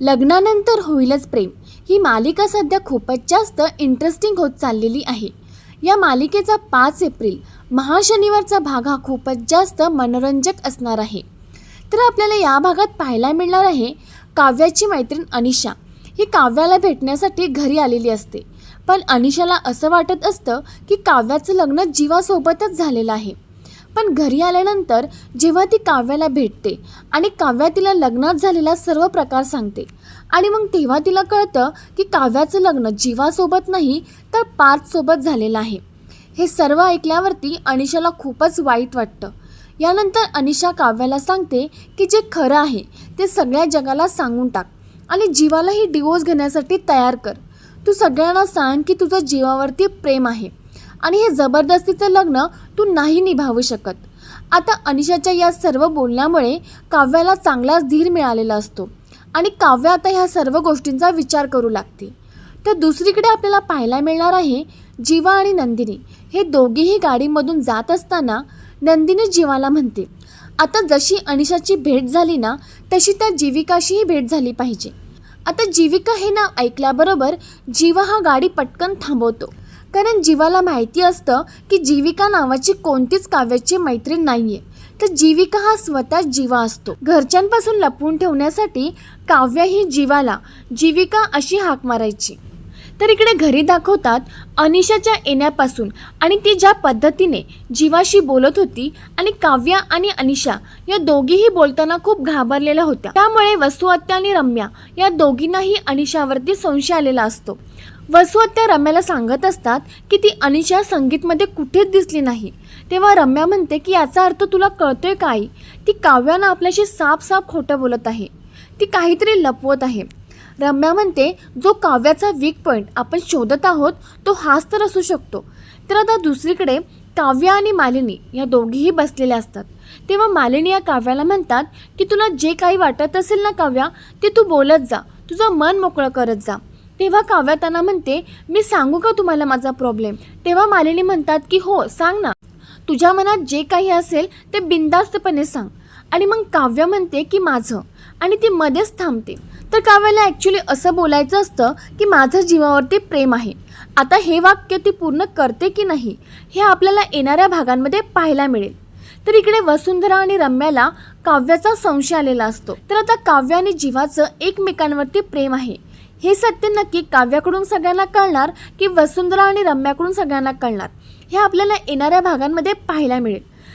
लग्नानंतर होईलच प्रेम. ही मालिका सध्या खूपच जास्त इंटरेस्टिंग होत चाललेली आहे. या मालिकेचा पाच एप्रिल महाशनिवारचा भाग हा खूपच जास्त मनोरंजक असणार आहे. तर आपल्याला या भागात पाहायला मिळणार आहे काव्याची मैत्रीण अनिशा. ही काव्याला भेटण्यासाठी घरी आलेली असते. पण अनिशाला असं वाटत असतं की काव्याचं लग्न जीवासोबतच झालेलं आहे. पण घरी आल्यानंतर जेव्हा ती काव्याला भेटते आणि काव्या तिला लग्नात झालेला सर्व प्रकार सांगते आणि मग तेव्हा तिला कळतं की काव्याचं लग्न जीवासोबत नाही तर पार्थसोबत झालेलं आहे. हे सर्व ऐकल्यावरती अनिशाला खूपच वाईट वाटतं. यानंतर अनिशा काव्याला सांगते की जे खरं आहे ते सगळ्या जगाला सांगून टाक आणि जीवालाही डिवोर्स घेण्यासाठी तयार कर. तू सगळ्यांना सांग की तुझं जीवावरती प्रेम आहे. आणि हे जबरदस्तीचं लग्न तू नाही निभावू शकत. आता अनिशाच्या या सर्व बोलण्यामुळे काव्याला चांगलाच धीर मिळालेला असतो आणि काव्य आता ह्या सर्व गोष्टींचा विचार करू लागते. तर दुसरीकडे आपल्याला पाहायला मिळणार आहे जीवा आणि नंदिनी. हे दोघेही गाडीमधून जात असताना नंदिनी जीवाला म्हणते आता जशी अनिशाची भेट झाली ना तशी त्या जीविकाशीही भेट झाली पाहिजे. आता जीविका हे नाव ऐकल्याबरोबर जीवा हा गाडी पटकन थांबवतो. कारण जीवाला माहिती असतं की जीविका नावाची कोणतीच काव्याची मैत्रीण नाही आहे तर जीविका हा स्वतः जीवा असतो. घरच्यांपासून लपवून ठेवण्यासाठी काव्य ही जीवाला जीविका अशी हाक मारायची. तर इकडे घरी दाखवतात अनिशाच्या येण्यापासून आणि ती ज्या पद्धतीने जीवाशी बोलत होती आणि काव्या आणि अनिशा या दोघीही बोलताना खूप घाबरलेल्या होत्या. त्यामुळे वसुहत्या आणि रम्या या दोघींनाही अनिशावरती संशय आलेला असतो. वसुहत्या रम्याला सांगत असतात की ती अनिशा संगीतमध्ये कुठेच दिसली नाही. तेव्हा रम्या म्हणते की याचा अर्थ तुला कळतोय काय ती काव्यानं आपल्याशी साफ साफ खोटं बोलत आहे. ती काहीतरी लपवत आहे. रम्या म्हणते जो काव्याचा वीक पॉईंट आपण शोधत आहोत तो हाच तर असू शकतो. तर आता दुसरीकडे काव्य आणि मालिनी या दोघीही बसलेल्या असतात. तेव्हा मालिनी या काव्याला म्हणतात की तुला जे काही वाटत असेल ना काव्या ते तू बोलत जा. तुझं मन मोकळं करत जा. तेव्हा काव्या त्यांना म्हणते मी सांगू का तुम्हाला माझा प्रॉब्लेम तेव्हा मालिनी म्हणतात की हो सांग ना. तुझ्या मनात जे काही असेल ते बिंदास्तपणे सांग. आणि मग काव्य म्हणते की माझं. आणि ती मध्येच थांबते. तर काव्याला ॲक्च्युली असं बोलायचं असतं की माझं जीवावरती प्रेम आहे. आता हे वाक्य ती पूर्ण करते की नाही हे आपल्याला येणाऱ्या भागांमध्ये पाहायला मिळेल. तर इकडे वसुंधरा आणि रम्याला काव्याचा संशय आलेला असतो. तर आता काव्य आणि जीवाचं एकमेकांवरती प्रेम आहे. हे सत्य नक्की काव्याकडून सगळ्यांना कळणार की वसुंधरा आणि रम्याकडून सगळ्यांना कळणार. हे आपल्याला येणाऱ्या भागांमध्ये पाहायला मिळेल.